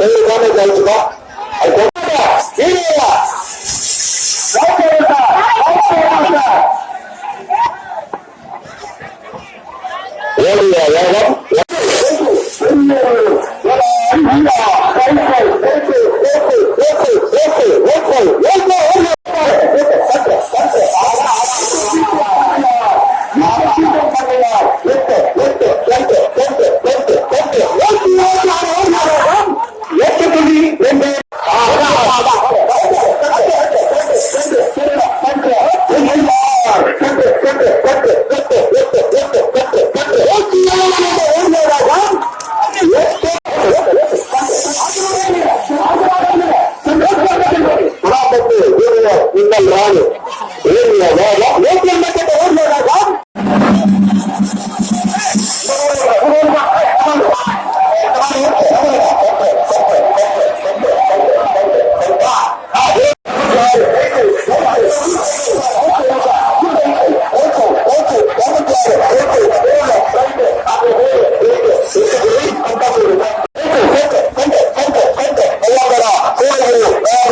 ரெண்டு டேமேஜ் ஆயிடுச்சுப்பா அது ஓடியா வேகம்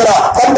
Come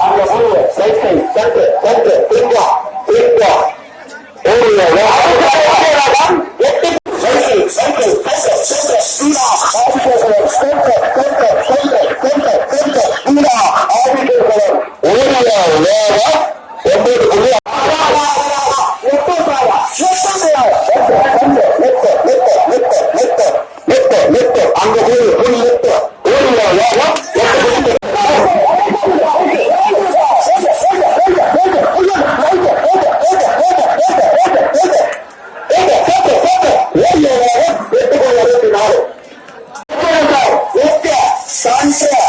Sunset.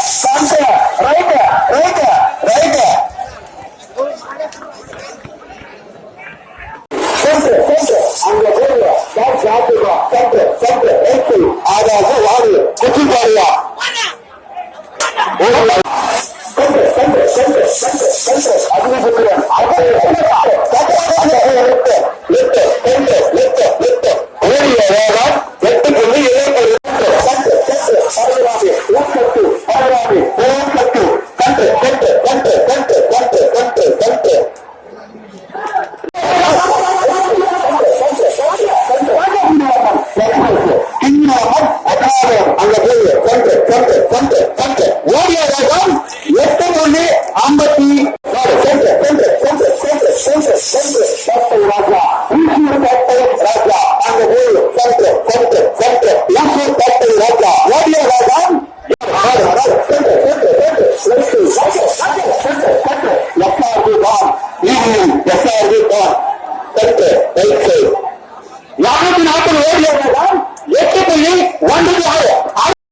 ஒன்பது புள்ளி அங்க போய் புள்ளி எட்டு ஓடியா வேகம் எட்டு புள்ளி எட்டு எஸ்ஆர்பி தான் சென்று ரைட் சைடு நானூத்தி நாற்பது ஓடிய எட்டு புள்ளி ஒன்று ஆறு.